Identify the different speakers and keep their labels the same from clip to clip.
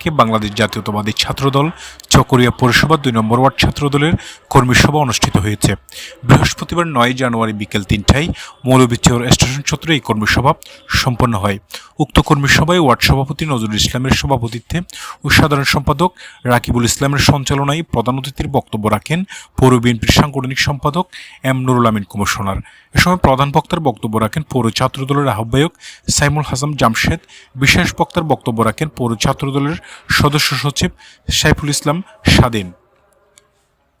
Speaker 1: কে বাংলাদেশ জাতীয়তাবাদী ছাত্রদল চকরিয়া পৌরসভা দুই নম্বর ওয়ার্ড ছাত্রদলের কর্মী সভা অনুষ্ঠিত হয়েছে। বৃহস্পতিবার নয় জানুয়ারি বিকেল তিনটায় মৌলভীচর স্টেশন চত্বরে এই কর্মী সভা সম্পন্ন হয়। উক্ত কর্মী সভায় ওয়ার্ড সভাপতি নজরুল ইসলামের সভাপতিত্বে ও সাধারণ সম্পাদক রাকিবুল ইসলামের সঞ্চালনায় প্রধান অতিথির বক্তব্য রাখেন পৌর বিএনপির সাংগঠনিক সম্পাদক এম নুরুল আমিন কমিশনার এ সময় প্রধান বক্তার বক্তব্য রাখেন পৌর ছাত্রদলের আহ্বায়ক সাইমুল হাসান জামশেদ। বিশেষ বক্তার বক্তব্য রাখেন পৌর ছাত্রদলের সদস্য সচিব সাইফুল ইসলাম স্বাধীন।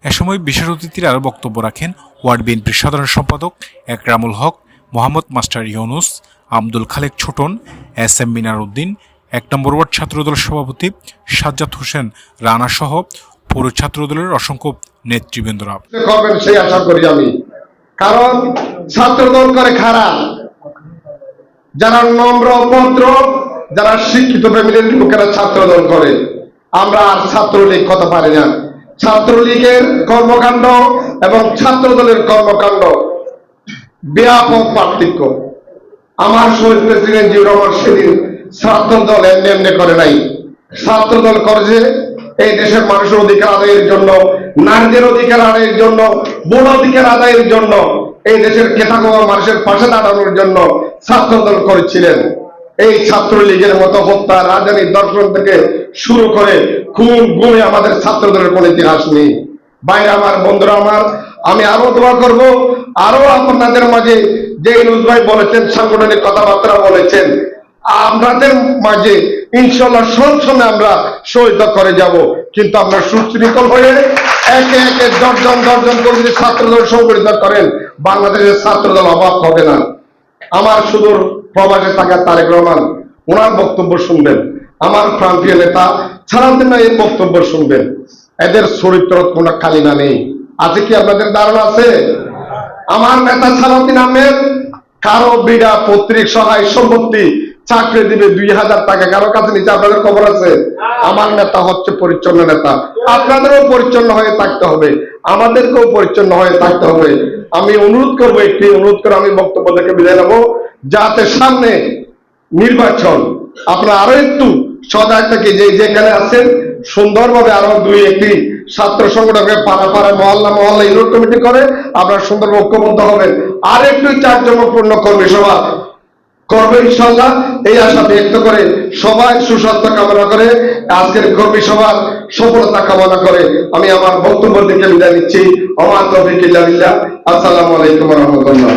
Speaker 1: এ সময় বিশেষ অতিথির আরও বক্তব্য রাখেন ওয়ার্ড বিএনপির সাধারণ সম্পাদক Ekramul Haque, Mohammad master Yunus, Abdul Khalek Chhoton, S M Minar Uddin এক নম্বর ওয়ার্ড ছাত্রদল সভাপতি সাজ্জাদ হোসেন রানা সহ পৌর ছাত্রদলের অসংখ্য নেতৃবৃন্দরা।
Speaker 2: কারণ ছাত্রদল করে খারাপ। যারা নম্র ভদ্র যারা শিক্ষিত ফ্যামিলির লোকেরা ছাত্রদল করে, আমরা আর ছাত্রলীগ কথা পারি না। ছাত্রলীগের কর্মকাণ্ড এবং ছাত্রদলের কর্মকাণ্ড ব্যাপক পার্থক্য। আমার শহীদ প্রেসিডেন্ট জিউর রহমান সেদিন ছাত্রদল এমনি এমনি করে নাই। ছাত্র ছাত্রদল করেছে এই দেশের মানুষের অধিকার আদায়ের জন্য, নারীদের অধিকার আদায়ের জন্য, বন অধিকার আদায়ের জন্য, এই দেশের কেটাগোয়া মানুষের পাশে দাঁড়ানোর জন্য ছাত্র দল করেছিলেন। এই ছাত্রলীগের মতো হত্যা রাজধানীর দর্শন থেকে শুরু করে খুন গুণে আমাদের ছাত্রদের কোনো ইতিহাস নেই। বাইরে আমার, বন্ধুরা আমার, আমি আরও দোয়া করব, আরও আপনাদের মাঝে যে ইনুজ ভাই বলেছেন, সাংগঠনিক কথাবার্তা বলেছেন, আপনাদের মাঝে ইনশাল্লাহ সবসময় আমরা সহিত করে যাব। কিন্তু আমরা সুশৃঙ্খল হয়ে একে একে দর্জন দর্জন করে যদি ছাত্রদল সংগঠিত করেন, বাংলাদেশের ছাত্রদল অভাব হবে না। আমার সুদূর প্রবাসে থাকা তারেক রহমান। ওনার বক্তব্য শুনবেন। আমার প্রান্তীয় নেতা ছাড়াতেন এর বক্তব্য শুনবেন। এদের চরিত্র কোনো কালিমা নেই। আছে কি আপনাদের ধারণা আছে? আমার নেতা সালাউদ্দিন আহমেদ। কারও বিড়া পত্রিক সহায় সম্পত্তি চাকরি দিবে দুই হাজার টাকা। কারও কাছে নিচে আপনাদের খবর আছে? আমার নেতা হচ্ছে পরিচ্ছন্ন নেতা। আপনাদেরও পরিচ্ছন্ন হয়ে থাকতে হবে। আমাদেরকেও পরিচ্ছন্ন হয়ে থাকতে হবে। আমি অনুরোধ করব একটি, অনুরোধ করে আমি বক্তব্য থেকে বিদায় নেব। যাতে সামনে নির্বাচন। আপনারা আরও একটু সজাগ থেকে যে যেখানে আছেন, সুন্দরভাবে আরও দুই একটি ছাত্র সংগঠনকে পাড়া পাড়া মহল্লা মহল্লা ইউনিট কমিটি করে আপনারা সুন্দর ঐক্যবদ্ধ হবেন। আর একটু চারজনপূর্ণ কর্মী সভা করবে ইনশাল্লাহ এই আশা ব্যক্ত করে সবাই সুস্বাস্থ্য কামনা করে আজকের কর্মী সভার সফলতা কামনা করে আমি আমার বক্তব্য থেকে বিদায় নিচ্ছি। আমার তফিক আসসালামু আলাইকুম রহমতুল্লাহ।